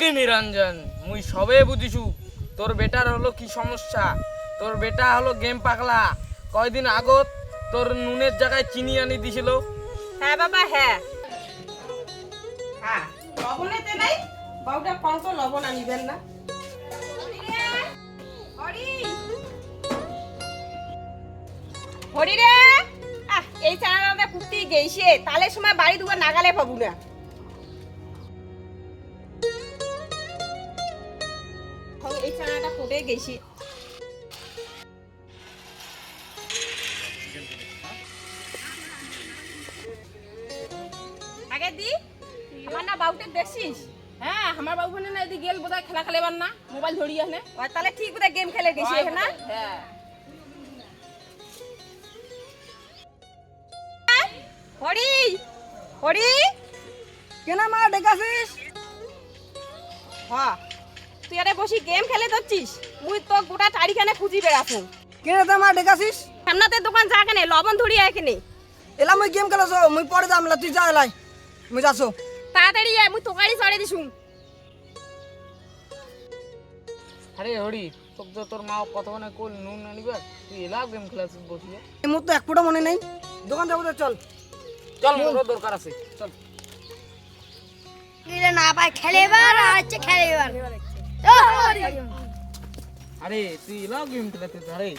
নিরঞ্জন মুই সবে বুঝিছু তোর বেটার হলো কি সমস্যা? তোর বেটা হলো গেম পাগলা। কয়দিন আগত তোর নুনের জায়গায় চিনি আনি দিছিল? হ্যাঁ বাবা হ্যাঁ। হ্যাঁ লবণেতে নাই বাবুটা কত লবণ আনিবেন না। হরি রে। আহ, এই চানাটা কুর্তি গেইছে তালে সময় বাড়ি দুবার নাগালে পাবো না। গেছি? আগে দি আমার না বাবুকে দেখছিস? হ্যাঁ আমার বাবু না এদিকে গেল বোধহয় খেলা খেলেবার না মোবাইল ধরিয়ে হনে ও, তাহলে ঠিক বোধহয় গেম খেলে গেছি না হ্যাঁ? হরি হরি কেন মা ডেকাছিস হ্যাঁ। তুই আরে বসি গেম খেলে ধরছিস? মুই তো গোটা চারিখানে খুঁজি বেড়াছু কেন তো মা ডেকাছিস সামনাতে দোকান যা কেনে লবণ ধরি এখানে এলা মুই গেম খেলাছ মুই পরে যাম লা তুই যা এলাই। মুই যাছো তাড়াতাড়ি আয় মুই তোকারি চড়ে দিছু। আরে হরি তোর তো তোর মা কত মানে কল নুন আনিবার তুই এলা গেম খেলাছিস বসিয়ে এই মুহূর্তে এক ফুটা মনে নাই। দোকান যাব তো চল। চল মোরও দরকার আছে চল। না পায় খেলেবার আর হচ্ছে খেলেবার। আরে তুই এলা গেম খেলাতে আরে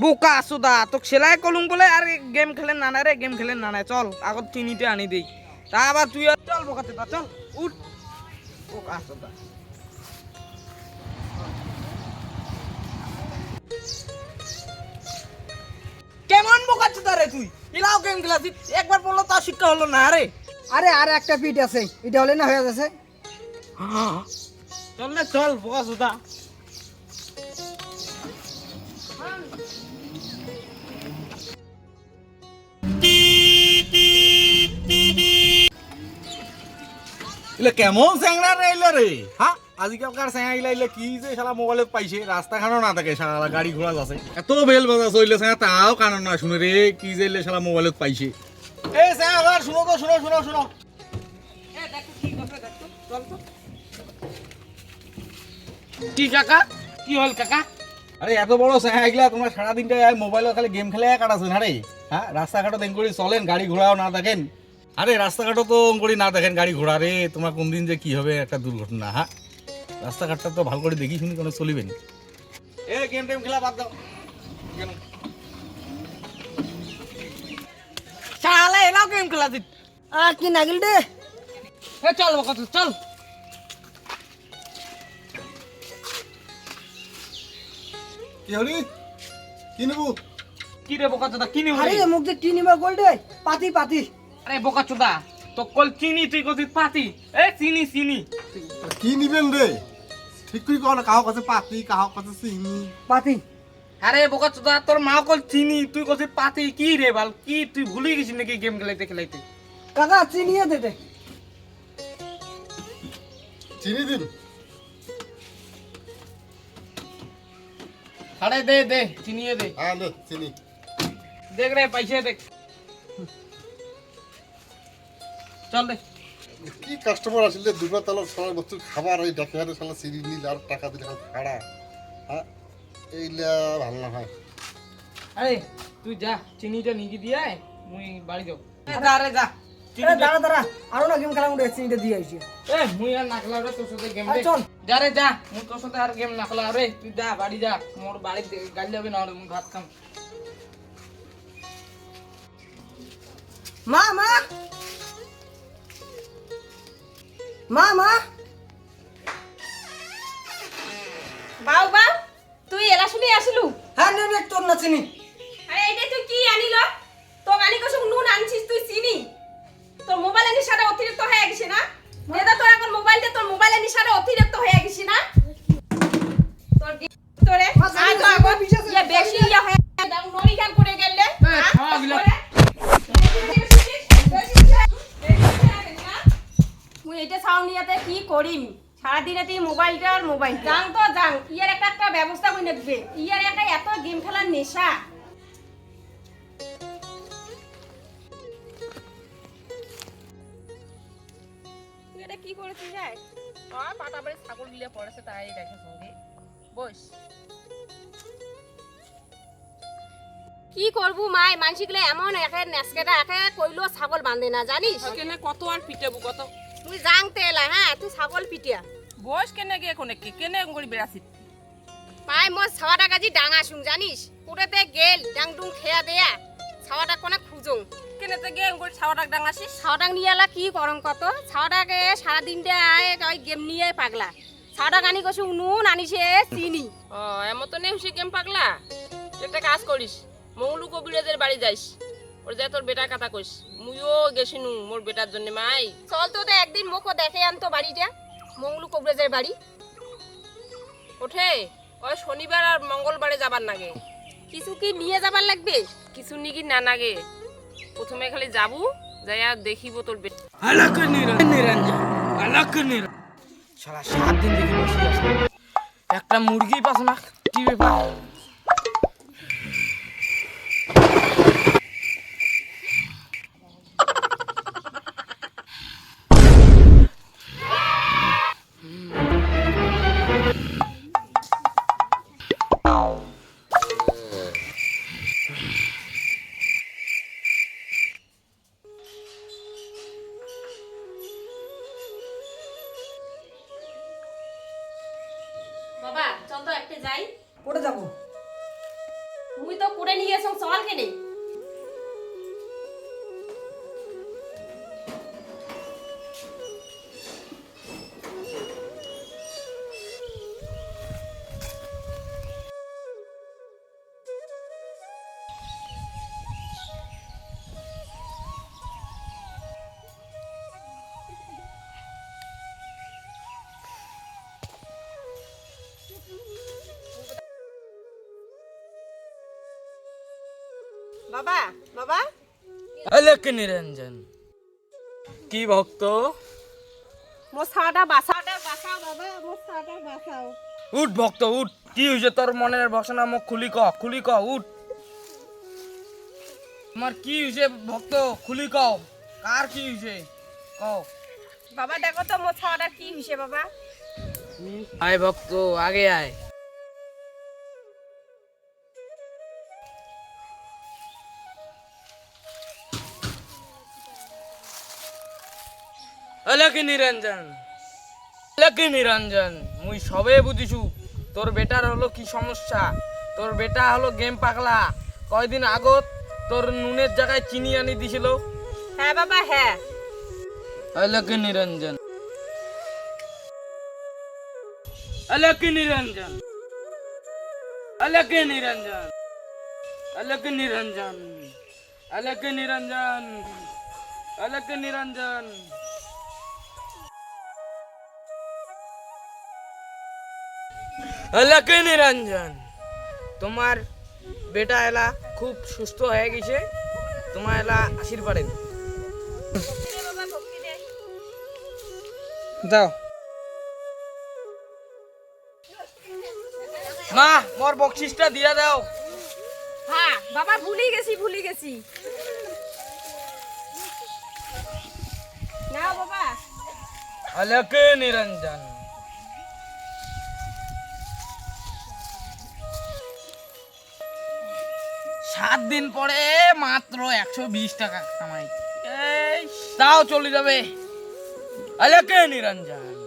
বোকা সুদা তোক সেলাই কলুম বলে আর গেম খেলেন না রে গেম খেলেন না চল আগত চিনিতে আনি দেই। তা আবার তুই আর চল বোকাতে তা চল উঠ। বোকা সুদা। কেমন বোকা চুদা রে তুই? এলাও গেম খেলাছিস একবার বলল তা শিক্ষা হলো না রে। আরে আর একটা পিঠ আছে এটা হলে না হয়ে যাচ্ছে। চল না চল বোকা এলে কেমন চ্যাংরা রে এলে রে? হ্যাঁ আজিকালকার চ্যাংরা গিলা এলে কি যে শালা মোবাইলত পাইছে? রাস্তাখানো না থাকে শালা গাড়ি ঘোড়া আছে এত বেল বাজা চলিলে চ্যাংরা তাও কারণ না শুনে রে কি যে এলে শালা মোবাইলত পাইছে। এই চ্যাংরা ঘর শুনো তো শুনো শুনো শুনো। কি কাকা? কি হল কাকা? আরে এত বড় এগুলা তোমরা সারাদিনটা মোবাইলত খালি গেম খেলে কাটাছেন আরে? হ্যাঁ রাস্তাঘাটে দেন করে চলেন গাড়ি ঘোড়াও না দেখেন। আরে রাস্তাঘাটও তো করে না দেখেন গাড়ি ঘোড়া রে তোমার কোন দিন যে কি হবে একটা দুর্ঘটনা হ্যাঁ? রাস্তাঘাটটা তো ভালো করে দেখি শুনি কোনো চলিবেন এ গেম টেম খেলা বাদ দাও। শালা এলাও গেম খেলাছিস আর কি নাগিল দে এ চল বোকা চল। কি হলি? কি নেব? কি রে বোকা চোদা কি নিবি আরে মুখ যে টি নিবা গোল পাতি পাতি। আরে বোকা চোদা তো কল চিনি তুই কছিস পাতি। এ চিনি চিনি। কি নিবেন রে? ঠিক করে না কাহো কাছে পাতি কাহো কাছে চিনি। পাতি। আরে বোকা চোদা তোর মা কল চিনি তুই কছিস পাতি। কি রে বাল কি তুই ভুলে গেছিস নাকি গেম খেলাইতে খেলাইতে? কাকা চিনিয়ে দে দে। চিনি দিন। আরে দে দে চিনিয়ে দে। হ্যাঁ নে চিনি। দেখ রে পয়সা দেখ। চল দে। কি কাস্টমার আসলে দুটো তালা সারা বস্তু খাবার ওই ডাকে হাতে সালা সিঁড়ি নিল আর টাকা দিলে ভাড়া। হ্যাঁ এইলা ভালো না হয়। আরে তুই যা চিনিটা নিয়ে দিয়ে মুই বাড়ি যাও এ যা। দাঁড়া দাঁড়া আরও না গেম খেলা মুড়ে চিনিটা দিয়ে আইছি এ মুই আর না খেলা রে তোর সাথে গেম দে চল। যা রে যা মুই তোর সাথে আর গেম না খেলা রে। তুই যা বাড়ি যা মোর বাড়িতে গাড়ি যাবে না রে মুই ভাত খাম। মা মা! মা মা! বাউ বাউ তুই এলা শুনি আসলু? হ্যাঁ নে নে তোর না চিনি। আরে তুই কি আনিল? তো আনি কসম নুন আনছিস তুই চিনি? তোর মোবাইলের নিশাটা অতিরিক্ত হয়ে গেছে না? দাদা তোর এখন মোবাইল দিয়ে তোর মোবাইলের নিশাটা অতিরিক্ত হয়ে গেছে না? তোর তোরে? আগো বিশেষ ইয়া বেশি ইয়া হয়ে দাও নরিখান করে গেলে। এ, খাওয়া গিলা। মুই এটা সাউন্ডিয়াতে কি করিম? সারাদিনে তুই মোবাইলটা আর মোবাইল যাং তো যাং ইয়ার একটা একটা ব্যবস্থা করে নেবে ইয়ার একটা এত গেম খেলার নেশা। কি আর বাড়ি ছাগল গিলে পড়েছে তাই দেখে সঙ্গে। বস। কি করব মাই? মানসিকলে এমন একে নেসকেটা একে কইলো ছাগল বাঁধে না জানিস? কেনে কত আর পিটাবো কত? তুই জাংতে এলা হ্যাঁ তুই ছাগল পিটিয়া। বস কেনে গিয়ে কোনে? কে কেনে করে বেড়াছি পাই মোর ছাওয়াটা কাজি ডাঙা শুং জানিস? কুড়েতে গেল ডাং ডুং খেয়া দেয়া। ছাওয়াটা কোনে খুঁজুং? কেনেতে গিয়ে করে ছাওয়াটাক ডাঙাছিস ছাওয়াটাক নিয়ে এলা কি করং কত? ছাওয়াটাকে সারাদিনটা আয় ওই গেম নিয়ে পাগলা। ছাওয়াটাক আনি কছু নুন আনিছে চিনি। ও এমন তো নেই হুসি কেম পাগলা? একটা কাজ করিস মঙ্গলু কবিরাজের বাড়ি যাইস। ওর যা তোর বেটার কথা কইস। মুইও গেছিনু মোর বেটার জন্য মাই। চল তো একদিন মোকো দেখে আনতো বাড়িটা মঙ্গলু কবরেজের বাড়ি। ওঠে ওই শনিবার আর মঙ্গলবারে যাবার নাগে। কিছু কি নিয়ে যাবার লাগবে? কিছু নিকি না নাগে। প্রথমে খালি যাব যাইয়া আর দেখিব তোর বেটা আলাক নিরঞ্জন আলাক নিরঞ্জন। শালা সাত দিন দেখি বসে আছে। একটা মুরগি পাস না টিভি ব্যাপার বাবা চল তো একটা যাই। কোটে যাব? তুমি তো করে নিয়ে গেছো চল কেনে। বাবা বাবা? আলাক নিরঞ্জন। কি ভক্ত? ছাওয়াটা বাসাটা বাসাও বাবা ছাওয়াটা বাসাও উঠ ভক্ত উঠ। কি হয়েছে তোর মনের বাসনা? মুখ খুলি ক খুলি ক উঠ। তোমার কি হয়েছে ভক্ত? খুলি কও কার কি হয়েছে কও বাবা দেখো তো ছাওয়াটা কি হইছে বাবা। আয় ভক্ত আগে আয়। অলকি নিরঞ্জন অলকি নিরঞ্জন মুই সবে বুঝিছু তোর বেটার হলো কি সমস্যা? তোর বেটা হলো গেম পাগলা। কয়দিন আগত তোর নুনের জায়গায় চিনি আনি দিছিল? হ্যাঁ বাবা হ্যাঁ। অলকি নিরঞ্জন। অলকি নিরঞ্জন। অলকি নিরঞ্জন। অলকি নিরঞ্জন। অলকি নিরঞ্জন। অলকি নিরঞ্জন। অলকি নিরঞ্জন। তোমার বেটা এলা খুব সুস্থ হয়ে গেছে। তোমার এলা আশীর্বাদেন। বাবা ভক্তি দে যাও মা মোর বকশিসটা দিয়া দাও। হ্যাঁ বাবা ভুলি গেছি ভুলি গেছি। নাও বাবা। অলক নিরঞ্জন। সাত দিন পরে মাত্র একশো বিশ টাকা কামাই। এই তাও চলে যাবে। অলক নিরঞ্জন?